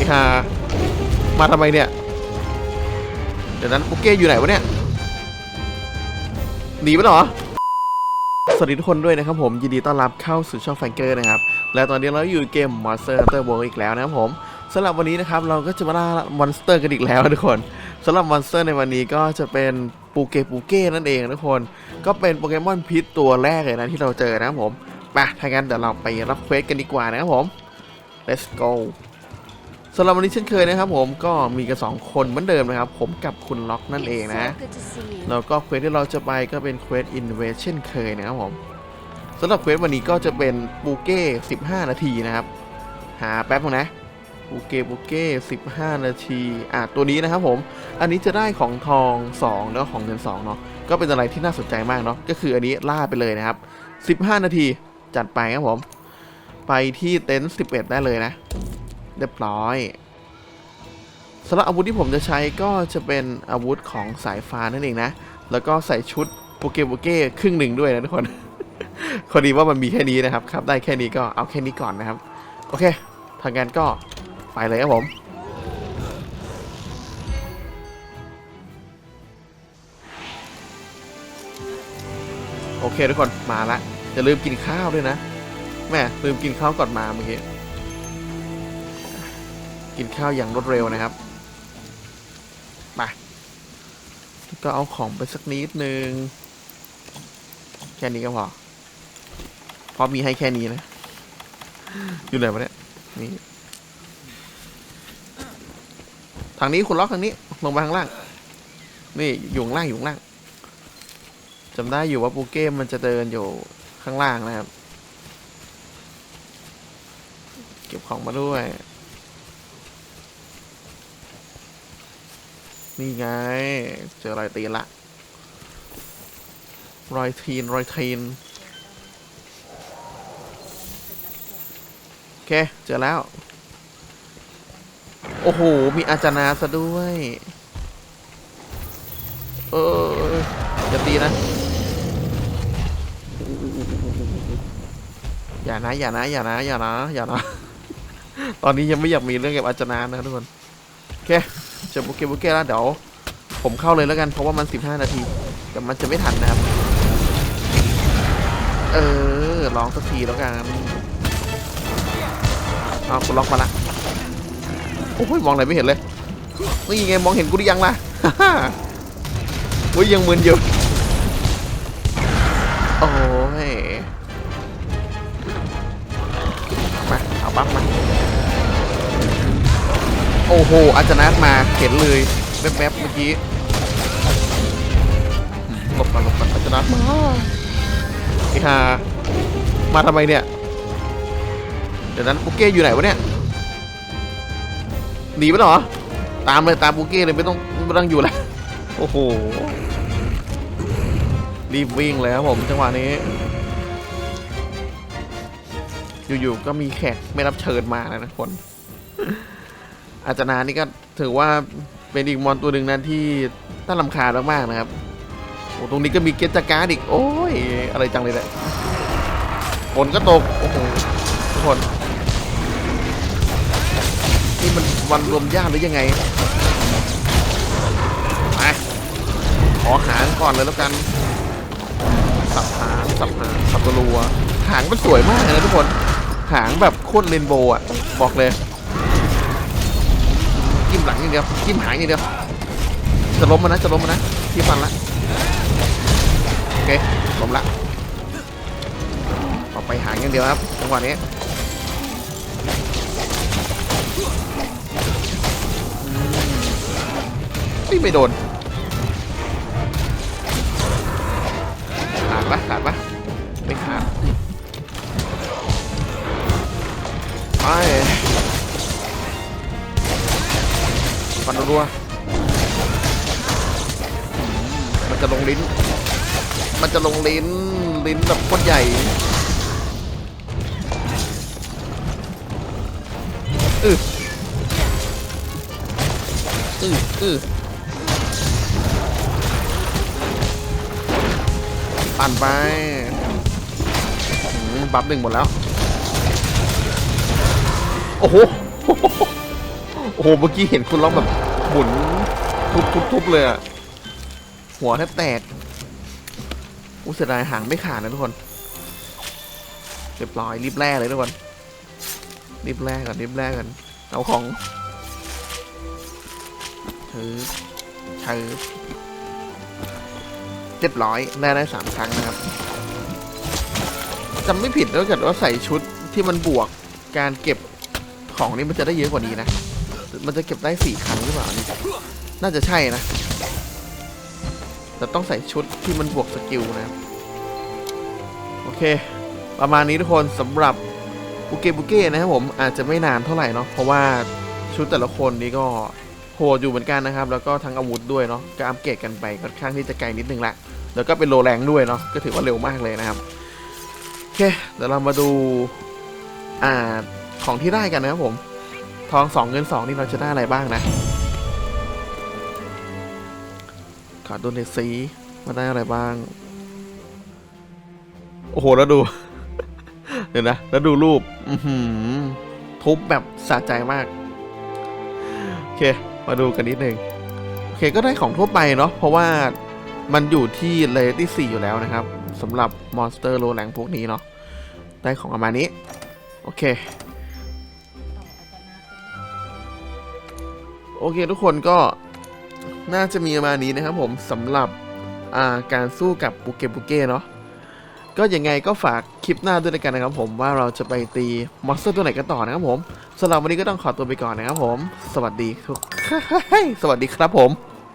อ้ห่ามาทำไมเนี่ย เดี๋ยวนั้นโอเก้อยู่ไหนวะเนี่ย หนีไปหรอ สวัสดีทุกคนด้วยนะครับผม ยินดีต้อนรับเข้าสู่ช่องแฟงเกอร์นะครับ และตอนนี้เราอยู่เกม Monster Hunter World อีกแล้วนะครับผมสำหรับวันนี้นะครับเราก็จะมาล่ามอนสเตอร์กันอีกแล้วทุกคนสำหรับมอนสเตอร์ในวันนี้ก็จะเป็นปูเกปูเก้นั่นเองทุกคน ก็เป็นโปเกมอนพิษตัวแรกเลยนะที่เราเจอนะครับผมไปถ้างั้นเดี๋ยวเราไปรับเควสกันดีกว่านะครับผม let's go ำหรับวันนี้เช่นเคยนะครับผมก็มีกันสองคนเหมือนเดิมนะครับ ผมกับคุณล็อกนั่นเองนะ Good to see you. แล้วก็เควสที่เราจะไปก็เป็นเควสอินเวสเช่นเคยนะครับผมสำหรับเควสวันนี้ก็จะเป็นปูเก้ 15 นาทีนะครับ หาแป๊บนึงนะปูเก้ปูเก้15 นาทีอะตัวนี้นะครับผมอันนี้จะได้ของทอง 2 แล้วก็ของเงิน2เนาะก็เป็นอะไรที่น่าสนใจมากเนาะก็คืออันนี้ล่าไปเลยนะครับ 15 นาทีจัดไปครับผม ไปที่เต็นท์11 ได้เลยนะ เรียบร้อยสำหรับอาวุธที่ผมจะใช้ก็จะเป็นอาวุธของสายฟ้านั่นเองนะ แล้วก็ใส่ชุดโปเกโปเก้ครึ่งหนึ่งด้วยนะทุกคนพอดีว่ามันมีแค่นี้นะครับครับ ได้แค่นี้ก็เอาแค่นี้ก่อนนะครับ โอเค ทางงานก็ไปเลยครับผมโอเคทุกคนมาละอย่าลืมกินข้าวด้วยนะแม่ลืมกินข้าวก่อนมาเมื่อกี้ กินข้าวอย่างรวดเร็วนะครับมาก็เอาของไปสักนิดนึง แค่นี้ก็พอเพราะมีให้แค่นี้นะ อยู่ไหนวะเนี่ยนี่ทางนี้คุณล็อกทางนี้ ลงไปข้างล่าง นี่อยู่ข้างล่างอยู่ข้างล่างจำได้อยู่ว่าปูเก้มันจะเดินอยู่ข้างล่างนะครับ เก็บของมาด้วย นี่ไง เจอรอยตีนละ รอยทีน รอยทีน โอเค เจอแล้ว โอ้โห มีอาจารย์ซะด้วย เอออย่าตีนะ อย่านะ อย่านะ อย่านะ อย่านะ อย่านะ ตอนนี้ยังไม่อยากมีเรื่องเกี่ยวกับอาจารย์นะทุกคน โอเค เจอโปเกโปเกแล้วเดี๋ยวผมเข้าเลยแล้วกันเพราะว่ามัน 15 นาทีแต่มันจะไม่ทันนะครับ เออลองสักทีแล้วกันเอากูล็อกมาละโอ้ยมองอะไรไม่เห็นเลยนี่ไงมองเห็นกูหรือยังล่ะโอ้ยยังมึนอยู่โอ้ยมาเอาปั๊บมา โอ้โหอาจารย์มาเห็นเลยแวบๆเมื่อกี้หลบก่อนหลบก่อนอาจารย์มาไอ้ห่ามาทำไมเนี่ย เดี๋ยวนั้นปุกเก้อยู่ไหนวะเนี่ยหนีไปเหรอ ตามเลยตามปุกเก้เลยไม่ต้องไม่ต้องอยู่แล้วโอ้โหรีบวิ่งเลยครับผมจังหวะนี้ อยู่ๆก็มีแขกไม่รับเชิญมาแล้วนะคน อาจารย์นี่ก็ถือว่าเป็นอีกมอนตัวหนึ่งนะที่น่าลำคาญมากๆนะครับโอ้ตรงนี้ก็มีเกจการ์ดอีก โอ้ย อะไรจังเลยเนี่ยฝนก็ตก โอ้โหทุกคน นี่มันวันรวมญาติหรือยังไงไปขอหางก่อนเลยแล้วกัน สับหางสับหางสับตัวรัว หางมันสวยมากเลยนะทุกคน หางแบบโคตรเรนโบว์อะ บอกเลย มหลังอย่างเดียวจิ้มหางอย่างเดียวจะล้มมันนะจะล้มมันนะที่ฟันละโอเคล้มละต่อไปหางอย่างเดียวครับจังหวะนี้อืมเฮ้ยไม่โดนขาดปะขาดปะไม่ขาดไป ฟันรัวมันจะลงลิ้น มันจะลงลิ้น ลิ้นแบบโคตรใหญ่ อืออืออือปั่นไปบัฟหนึ่งหมดแล้ว โอ้โห โอ้โห เมื่อกี้เห็นคุณล็อกแบบหมุนทุบๆๆเลยอะหัวแทบแตกอู้เสียดายหางไม่ขาดนะทุกคน เรียบร้อยรีบแร่เลยทุกคนรีบแร่ก่อนรีบแร่ก่อนเอาของถือถือเรียบร้อยแร่ได้สามครั้งนะครับจำไม่ผิดถ้าเกิดว่าใส่ชุดที่มันบวกการเก็บของนี่มันจะได้เยอะกว่านี้นะ มันจะเก็บได้สี่ครั้งหรือเปล่าอันนี่น่าจะใช่นะ แต่ต้องใส่ชุดที่มันบวกสกิลนะครับโอเค ประมาณนี้ทุกคนสำหรับบุเกบุเก้นะครับผมอาจจะไม่นานเท่าไหร่เนาะเพราะว่าชุดแต่ละคนนี่ก็โหดอยู่เหมือนกันนะครับ แล้วก็ทั้งอาวุธด้วยเนาะก็อัปเกรดกันไปค่อนข้างที่จะไกลนิดนึงแหละแล้วก็เป็นโลแรงด้วยเนาะก็ถือว่าเร็วมากเลยนะครับโอเคเดี๋ยวเรามาดูอ่าของที่ได้กันนะครับผม ทองสองเงินสองนี่เราจะได้อะไรบ้างนะขอดูในสีมาได้อะไรบ้าง โอ้โห แล้วดู เดี๋ยวนะ แล้วดูรูป อืทุบแบบสะใจมาก โอเค มาดูกันนิดนึง โอเคก็ได้ของทั่วไปเนาะเพราะว่ามันอยู่ที่เลเวลที่4อยู่แล้วนะครับสำหรับมอนสเตอร์โลแรงพวกนี้เนาะได้ของประมาณนี้ โอเค โอเคทุกคนก็น่าจะมีประมาณนี้นะครับผมสำหรับาการสู้กับบุเกบุเก้เนาะก็ยังไงก็ฝากคลิปหน้าด้วยกันนะครับผมว่าเราจะไปตีมอนสเตอร์ตัวไหนกันต่อนะครับผมสำหรับวันนี้ก็ต้องขอตัวไปก่อนนะครับผม สวัสดีทุกสวัสดีครับผม